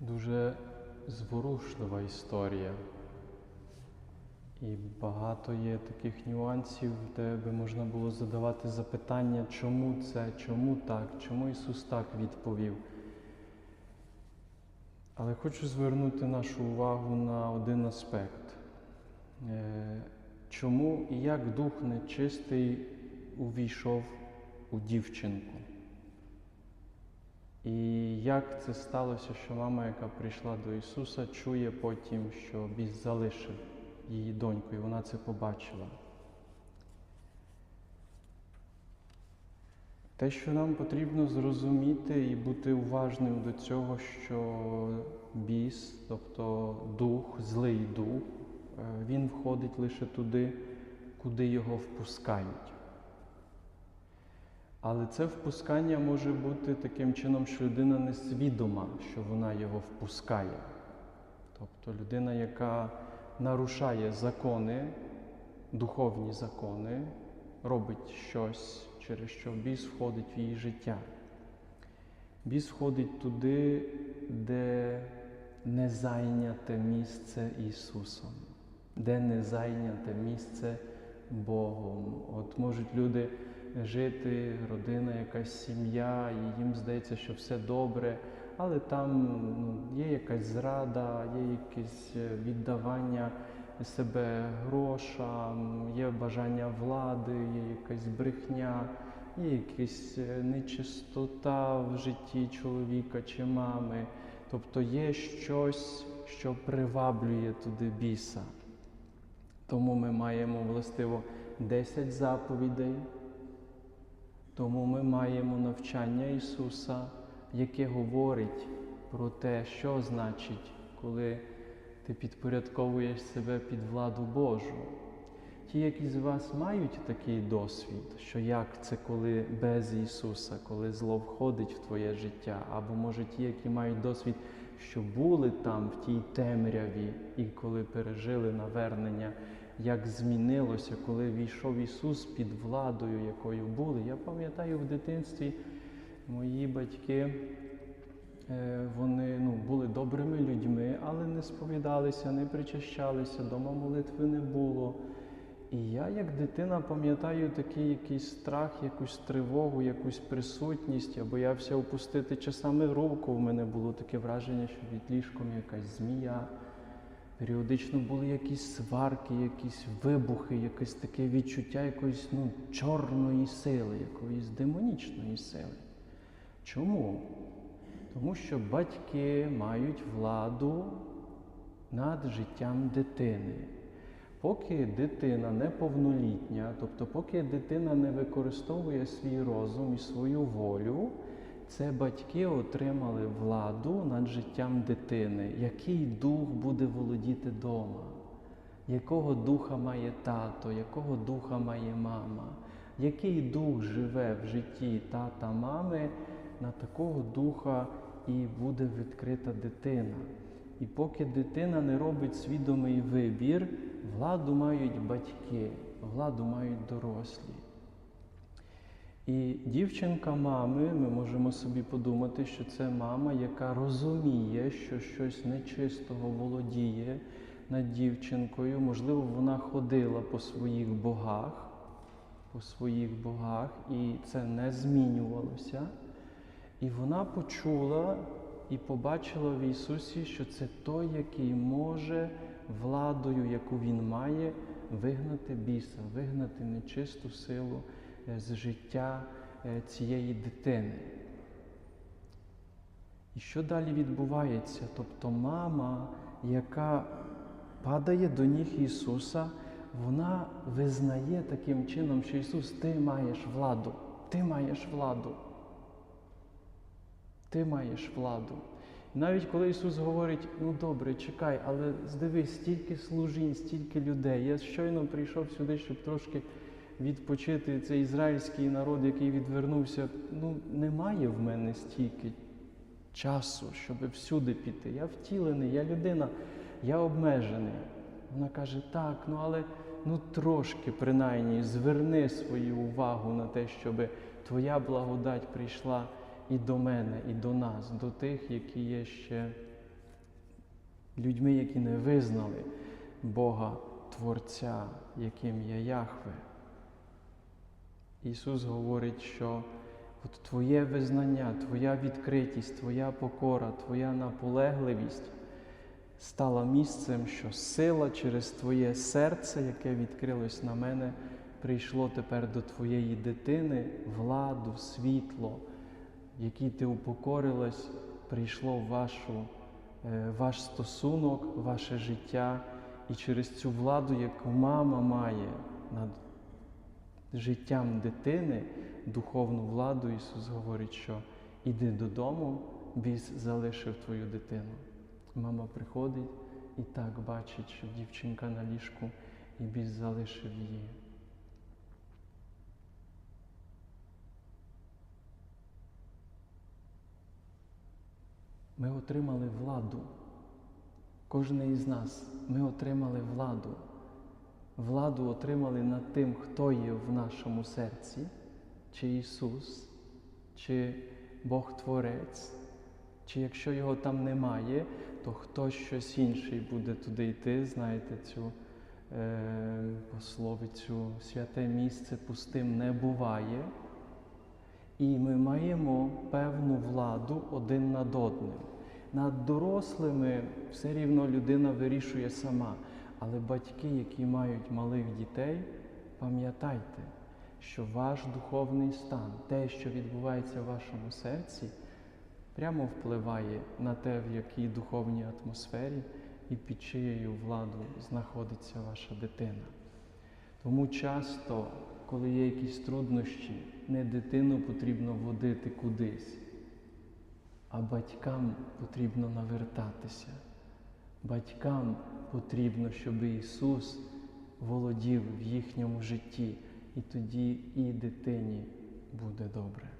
Дуже зворушлива історія. І багато є таких нюансів, де би можна було задавати запитання, чому це, чому так, чому Ісус так відповів. Але хочу звернути нашу увагу на один аспект. Е, Чому і як Дух нечистий увійшов у дівчинку? І як це сталося, що мама, яка прийшла до Ісуса, чує потім, що біс залишив її доньку, і вона це побачила. Те, що нам потрібно зрозуміти і бути уважним до цього, що біс, тобто дух, злий дух, е, він входить лише туди, куди його впускають. Але це впускання може бути таким чином, що людина несвідома, що вона його впускає. Тобто людина, яка нарушає закони, духовні закони, робить щось, через що біс входить в її життя. Біс входить туди, де не зайняте місце Ісусом, де не зайняте місце Богом. От можуть люди жити, родина, якась сім'я, і їм здається, що все добре, але там ну, є якась зрада, є якесь е, віддавання себе грошам, є бажання влади, є якась брехня, є якась е, нечистота в житті чоловіка чи мами. Тобто є щось, що приваблює туди біса. Тому ми маємо властиво 10 заповідей. Тому ми маємо навчання Ісуса, яке говорить про те, що значить, коли ти підпорядковуєш себе під владу Божу. Ті, які з вас мають такий досвід, що як це коли без Ісуса, коли зло входить в твоє життя, або може ті, які мають досвід, що були там в тій темряві, і коли пережили навернення, як змінилося, коли війшов Ісус під владою, якою були. Я пам'ятаю в дитинстві мої батьки. е, Вони ну, були добрими людьми, але не сповідалися, не причащалися, дома молитви не було. І я, як дитина, пам'ятаю такий якийсь страх, якусь тривогу, якусь присутність. Я боявся опустити часами руку. У мене було таке враження, що під ліжком якась змія. Періодично були якісь сварки, якісь вибухи, якесь таке відчуття якоїсь ну, чорної сили, якоїсь демонічної сили. Чому? Тому що батьки мають владу над життям дитини. Поки дитина неповнолітня, тобто поки дитина не використовує свій розум і свою волю, це батьки отримали владу над життям дитини, який дух буде володіти вдома, якого духа має тато, якого духа має мама, який дух живе в житті тата мами, на такого духа і буде відкрита дитина. І поки дитина не робить свідомий вибір, владу мають батьки, владу мають дорослі. І дівчинка мами, ми можемо собі подумати, що це мама, яка розуміє, що щось нечистого володіє над дівчинкою. Можливо, вона ходила по своїх богах, по своїх богах, і це не змінювалося. І вона почула і побачила в Ісусі, що це той, який може владою, яку Він має, вигнати біса, вигнати нечисту силу е, з життя е, цієї дитини. І що далі відбувається? Тобто мама, яка падає до ніг Ісуса, вона визнає таким чином, що Ісус, ти маєш владу, ти маєш владу. Ти маєш владу. Навіть коли Ісус говорить, ну добре, чекай, але здивись, стільки служінь, стільки людей. Я щойно прийшов сюди, щоб трошки відпочити цей ізраїльський народ, який відвернувся. Ну, немає в мене стільки часу, щоб всюди піти. Я втілений, я людина, я обмежений. Вона каже, так, ну але ну трошки принаймні зверни свою увагу на те, щоб твоя благодать прийшла і до мене, і до нас, до тих, які є ще людьми, які не визнали Бога Творця, яким є Яхве. Ісус говорить, що от Твоє визнання, Твоя відкритість, Твоя покора, Твоя наполегливість стала місцем, що сила через Твоє серце, яке відкрилось на мене, прийшло тепер до Твоєї дитини, владу, світло, які ти упокорилась, прийшло вашу, е, ваш стосунок, ваше життя, і через цю владу, яку мама має над життям дитини, духовну владу, Ісус говорить, що іди додому, біс залишив твою дитину. Мама приходить і так бачить, що дівчинка на ліжку, і біс залишив її. Ми отримали владу. Кожен із нас ми отримали владу. Владу отримали над тим, хто є в нашому серці, чи Ісус, чи Бог Творець, чи якщо його там немає, то хтось щось інший буде туди йти, знаєте, цю е, пословицю святе місце пустим не буває. І ми маємо певну владу один над одним. Над дорослими все рівно людина вирішує сама. Але батьки, які мають малих дітей, пам'ятайте, що ваш духовний стан, те, що відбувається в вашому серці, прямо впливає на те, в якій духовній атмосфері і під чиєю владу знаходиться ваша дитина. Тому часто, коли є якісь труднощі, не дитину потрібно водити кудись, а батькам потрібно навертатися. Батькам потрібно, щоб Ісус володів в їхньому житті, і тоді і дитині буде добре.